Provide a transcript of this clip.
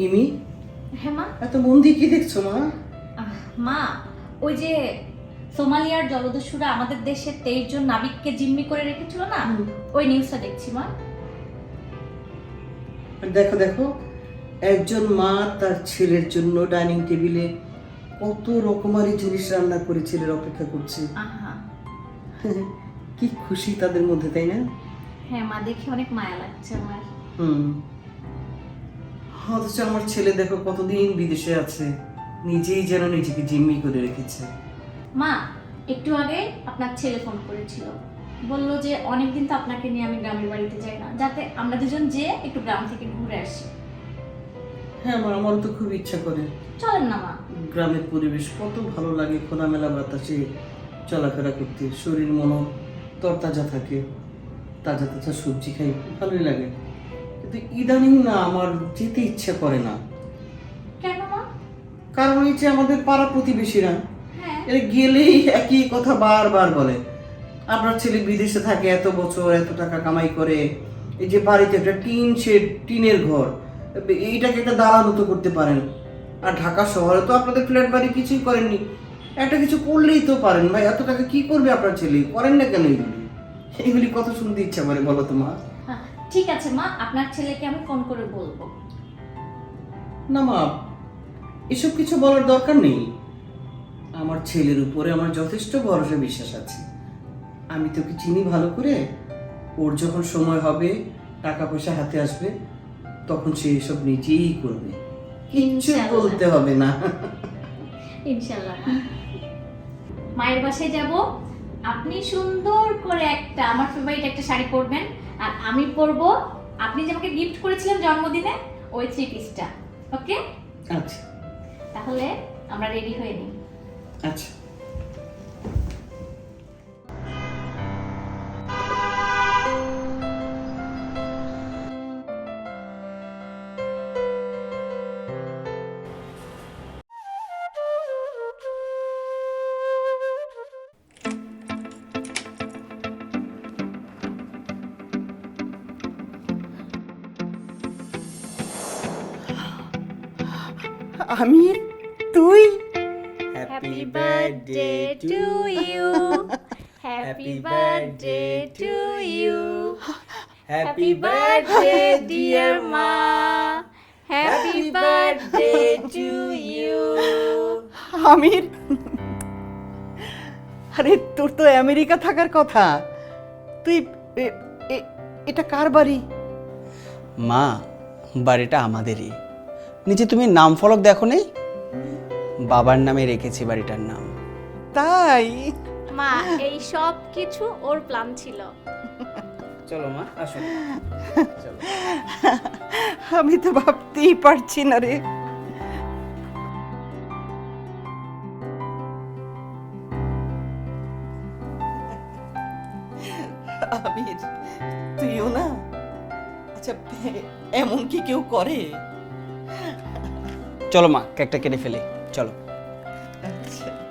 ইমি? হ্যাঁ মা। এত মন দিয়ে কি দেখছ মা? মা ওই যে সোমালিয়ার জলদস্যুরা আমাদের দেশের তেইশ জন নাবিককে জিম্মি করে রেখেছিল না? ওই নিউজটা দেখছি মা। দেখো দেখো একজন মা তার ছেলের জন্য ডাইনিং টেবিলে কত রকমারি জিনিস রান্না করে ছেলের অপেক্ষা করছে। কি খুশি তাদের মধ্যে তাই না? হ্যাঁ মা দেখে অনেক মায়া লাগছে আমার। হুম। অথচ আমার ছেলে দেখো কতদিন বিদেশে আছে। নিজেই যেন নিজেকে জিম্মি করে রেখেছে। মা একটু আগে আপনার ছেলে ফোন করেছিল। বলল যে অনেকদিন তো আপনাকে নিয়ে আমি গ্রামের বাড়িতে যাই না। যাতে আমরা দুজন যেয়ে একটু গ্রাম থেকে ঘুরে আসি। হ্যাঁ আমার আমারও তো খুব ইচ্ছা করে। চলেন না মা। গ্রামের পরিবেশ কত ভালো লাগে খোলামেলা বাতাসে চলাফেরা করতে। শরীর মনও তরতাজা থাকে। তাজা তাজা সবজি খাই ভালোই লাগে। কিন্তু ইদানিং না আমার যেতে ইচ্ছা করে না। কেন মা? কারণ এই যে আমাদের পাড়া প্রতিবেশীরা হ্যাঁ। এরা গেলেই একই কথা বারবার বলে। আপনার ছেলে বিদেশে থাকে এত বছর এত টাকা কামাই করে। এই যে বাড়িতে একটা টিন শেড টিনের ঘর এইটাকে একটা দালান তো করতে পারেন। আর ঢাকা শহরে তো আপনাদের ফ্ল্যাট বাড়ি কিছুই করেননি। একটা কিছু করলেই তো পারেন। ভাই এত টাকা কি করবে আপনার ছেলে? করেন না কেন এগুলি? এগুলি কত শুনতে ইচ্ছা করে বলো তো মা। ঠিক আছে মা আপনার ছেলেকে আমি ফোন করে বলব। না মা এসব কিছু বলার দরকার নেই। আমার ছেলের উপরে আমার যথেষ্ট ভরসা বিশ্বাস আছে। আমি তোকে চিনি ভালো করে। ওর যখন সময় হবে টাকা পয়সা হাতে আসবে তখন সে এসব নিজেই করবে। কিচ্ছু। বলতে হবে না। ইনশাল্লাহ মায়ের বাসায় যাব। আপনি সুন্দর করে একটা আমার ফেভারিট একটা শাড়ি পরবেন। আর আমি পরব আপনি যে আমাকে গিফট করেছিলেন জন্মদিনে ওই থ্রি পিসটা ওকে আচ্ছা। তাহলে আমরা রেডি হয়ে নিই। আচ্ছা। আমি তুই? Happy birthday to you happy birthday to you happy birthday dear মা happy birthday to you Amir? আরে তোর তো আমেরিকা থাকার কথা। তুই এটা কার বাড়ি? মা বাড়িটা আমাদেরই। নিচে তুমি নাম ফলক দেখো নেই বাবার নামে রেখেছি বাড়িটার নাম। তাই? মা এই সব কিছু ওর প্ল্যান ছিল। চলো মা আসো। আমি তো ভাবতেই পারছি না রে। আমির তুইও না? আচ্ছা এমন কি কেউ করে? চলো মা কেকটা কেটে ফেলি। চলো। আচ্ছা।